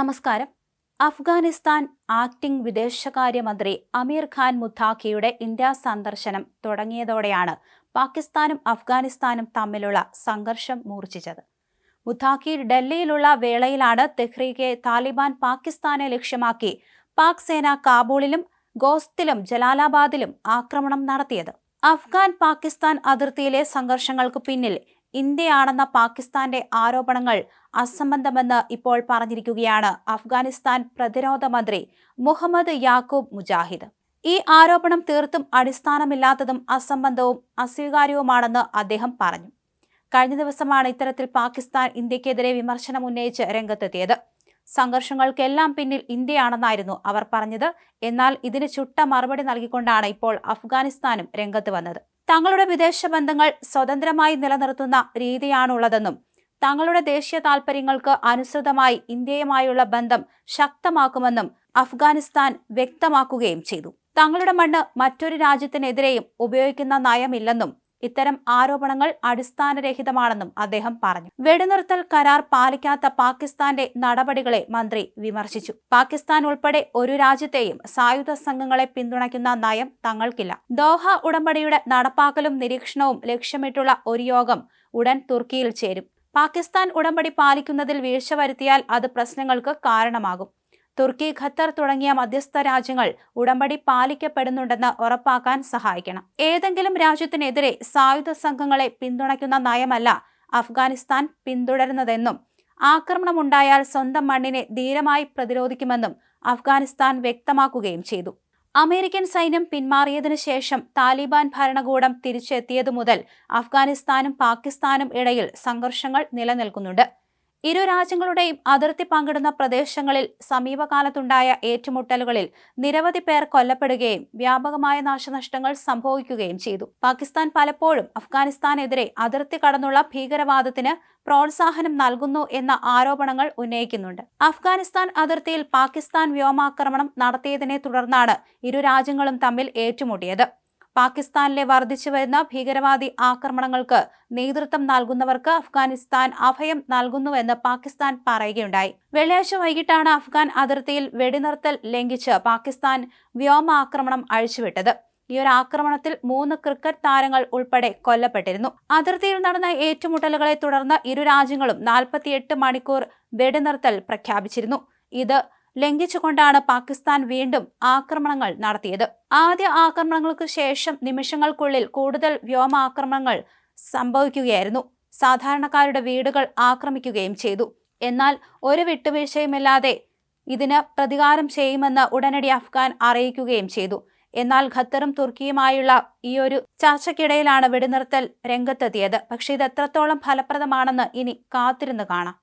നമസ്കാരം. അഫ്ഗാനിസ്ഥാൻ ആക്ടിംഗ് വിദേശകാര്യമന്ത്രി അമീർ ഖാൻ മുത്താഖിയുടെ ഇന്ത്യ സന്ദർശനം തുടങ്ങിയതോടെയാണ് പാകിസ്ഥാനും അഫ്ഗാനിസ്ഥാനും തമ്മിലുള്ള സംഘർഷം മൂർച്ഛിച്ചത്. മുത്താഖി ഡൽഹിയിലുള്ള വേളയിലാണ് തെഹ്രീകെ താലിബാൻ പാകിസ്ഥാനെ ലക്ഷ്യമാക്കി പാക് സേന കാബൂളിലും ഗോസ്തിലും ജലാലാബാദിലും ആക്രമണം നടത്തിയത്. അഫ്ഗാൻ പാകിസ്ഥാൻ അതിർത്തിയിലെ സംഘർഷങ്ങൾക്ക് പിന്നിൽ ഇന്ത്യയാണെന്ന പാകിസ്ഥാന്റെ ആരോപണങ്ങൾ അസംബന്ധമെന്ന് ഇപ്പോൾ പറഞ്ഞിരിക്കുകയാണ് അഫ്ഗാനിസ്ഥാൻ പ്രതിരോധ മന്ത്രി മുഹമ്മദ് യാക്കൂബ് മുജാഹിദ്. ഈ ആരോപണം തീർത്തും അടിസ്ഥാനമില്ലാത്തതും അസംബന്ധവും അസ്വീകാര്യവുമാണെന്ന് അദ്ദേഹം പറഞ്ഞു. കഴിഞ്ഞ ദിവസമാണ് ഇത്തരത്തിൽ പാകിസ്ഥാൻ ഇന്ത്യക്കെതിരെ വിമർശനം ഉന്നയിച്ച് രംഗത്തെത്തിയത്. സംഘർഷങ്ങൾക്കെല്ലാം പിന്നിൽ ഇന്ത്യയാണെന്നായിരുന്നു അവർ പറഞ്ഞത്. എന്നാൽ ഇതിന് ചുട്ട മറുപടി നൽകിക്കൊണ്ടാണ് ഇപ്പോൾ അഫ്ഗാനിസ്ഥാനും രംഗത്ത് വന്നത്. തങ്ങളുടെ വിദേശ ബന്ധങ്ങൾ സ്വതന്ത്രമായി നിലനിർത്തുന്ന രീതിയാണുള്ളതെന്നും തങ്ങളുടെ ദേശീയ താൽപര്യങ്ങൾക്ക് അനുസൃതമായി ഇന്ത്യയുമായുള്ള ബന്ധം ശക്തമാക്കുമെന്നും അഫ്ഗാനിസ്ഥാൻ വ്യക്തമാക്കുകയും ചെയ്തു. തങ്ങളുടെ മണ്ണ് മറ്റൊരു രാജ്യത്തിനെതിരെയും ഉപയോഗിക്കുന്ന നയമില്ലെന്നും ഇത്തരം ആരോപണങ്ങൾ അടിസ്ഥാനരഹിതമാണെന്നും അദ്ദേഹം പറഞ്ഞു. വെടിനിർത്തൽ കരാർ പാലിക്കാത്ത പാകിസ്ഥാന്റെ നടപടികളെ മന്ത്രി വിമർശിച്ചു. പാകിസ്ഥാൻ ഉൾപ്പെടെ ഒരു രാജ്യത്തെയും സായുധ സംഘങ്ങളെ പിന്തുണയ്ക്കുന്ന നയം തങ്ങൾക്കില്ല. ദോഹ ഉടമ്പടിയുടെ നടപ്പാക്കലും നിരീക്ഷണവും ലക്ഷ്യമിട്ടുള്ള ഒരു യോഗം ഉടൻ തുർക്കിയിൽ ചേരും. പാകിസ്ഥാൻ ഉടമ്പടി പാലിക്കുന്നതിൽ വീഴ്ച വരുത്തിയാൽ അത് പ്രശ്നങ്ങൾക്ക് കാരണമാകും. തുർക്കി ഖത്തർ തുടങ്ങിയ മധ്യസ്ഥ രാജ്യങ്ങൾ ഉടമ്പടി പാലിക്കപ്പെടുന്നുണ്ടെന്ന് ഉറപ്പാക്കാൻ സഹായിക്കണം. ഏതെങ്കിലും രാജ്യത്തിനെതിരെ സായുധ സംഘങ്ങളെ പിന്തുണയ്ക്കുന്ന നയമല്ല അഫ്ഗാനിസ്ഥാൻ പിന്തുടരുന്നതെന്നും ആക്രമണമുണ്ടായാൽ സ്വന്തം മണ്ണിനെ ധീരമായി പ്രതിരോധിക്കുമെന്നും അഫ്ഗാനിസ്ഥാൻ വ്യക്തമാക്കുകയും ചെയ്തു. അമേരിക്കൻ സൈന്യം പിന്മാറിയതിനു ശേഷം താലിബാൻ ഭരണകൂടം തിരിച്ചെത്തിയതു മുതൽ അഫ്ഗാനിസ്ഥാനും പാകിസ്ഥാനും ഇടയിൽ സംഘർഷങ്ങൾ നിലനിൽക്കുന്നുണ്ട്. ഇരു രാജ്യങ്ങളുടെയും അതിർത്തി പങ്കിടുന്ന പ്രദേശങ്ങളിൽ സമീപകാലത്തുണ്ടായ ഏറ്റുമുട്ടലുകളിൽ നിരവധി പേർ കൊല്ലപ്പെടുകയും വ്യാപകമായ നാശനഷ്ടങ്ങൾ സംഭവിക്കുകയും ചെയ്തു. പാകിസ്ഥാൻ പലപ്പോഴും അഫ്ഗാനിസ്ഥാനെതിരെ അതിർത്തി കടന്നുള്ള ഭീകരവാദത്തിന് പ്രോത്സാഹനം നൽകുന്നു എന്ന ആരോപണങ്ങൾ ഉന്നയിക്കുന്നുണ്ട്. അഫ്ഗാനിസ്ഥാൻ അതിർത്തിയിൽ പാകിസ്ഥാൻ വ്യോമാക്രമണം നടത്തിയതിനെ തുടർന്നാണ് ഇരു രാജ്യങ്ങളും തമ്മിൽ ഏറ്റുമുട്ടിയത്. പാകിസ്ഥാനിലെ വർദ്ധിച്ചു വരുന്ന ഭീകരവാദി ആക്രമണങ്ങൾക്ക് നേതൃത്വം നൽകുന്നവർക്ക് അഫ്ഗാനിസ്ഥാൻ അഭയം നൽകുന്നുവെന്ന് പാകിസ്ഥാൻ പറയുകയുണ്ടായി. വെള്ളിയാഴ്ച വൈകിട്ടാണ് അഫ്ഗാൻ അതിർത്തിയിൽ വെടിനിർത്തൽ ലംഘിച്ച് പാകിസ്ഥാൻ വ്യോമാക്രമണം അഴിച്ചുവിട്ടത്. ഈ ഒരു ആക്രമണത്തിൽ മൂന്ന് ക്രിക്കറ്റ് താരങ്ങൾ ഉൾപ്പെടെ കൊല്ലപ്പെട്ടിരുന്നു. അതിർത്തിയിൽ നടന്ന ഏറ്റുമുട്ടലുകളെ തുടർന്ന് ഇരു രാജ്യങ്ങളും നാൽപ്പത്തിയെട്ട് മണിക്കൂർ വെടിനിർത്തൽ പ്രഖ്യാപിച്ചിരുന്നു. ഇത് ലംഘിച്ചുകൊണ്ടാണ് പാകിസ്ഥാൻ വീണ്ടും ആക്രമണങ്ങൾ നടത്തിയത്. ആദ്യ ആക്രമണങ്ങൾക്ക് ശേഷം നിമിഷങ്ങൾക്കുള്ളിൽ കൂടുതൽ വ്യോമാക്രമണങ്ങൾ സംഭവിക്കുകയായിരുന്നു. സാധാരണക്കാരുടെ വീടുകൾ ആക്രമിക്കുകയും ചെയ്തു. എന്നാൽ ഒരു വിട്ടുവീഴ്ചയുമില്ലാതെ ഇതിന് പ്രതികാരം ചെയ്യുമെന്ന് ഉടനടി അഫ്ഗാൻ അറിയിക്കുകയും ചെയ്തു. എന്നാൽ ഖത്തറും തുർക്കിയുമായുള്ള ഈ ഒരു ചർച്ചയ്ക്കിടയിലാണ് വെടിനിർത്തൽ രംഗത്തെത്തിയത്. പക്ഷേ ഇത് എത്രത്തോളം ഫലപ്രദമാണെന്ന് ഇനി കാത്തിരുന്ന് കാണാം.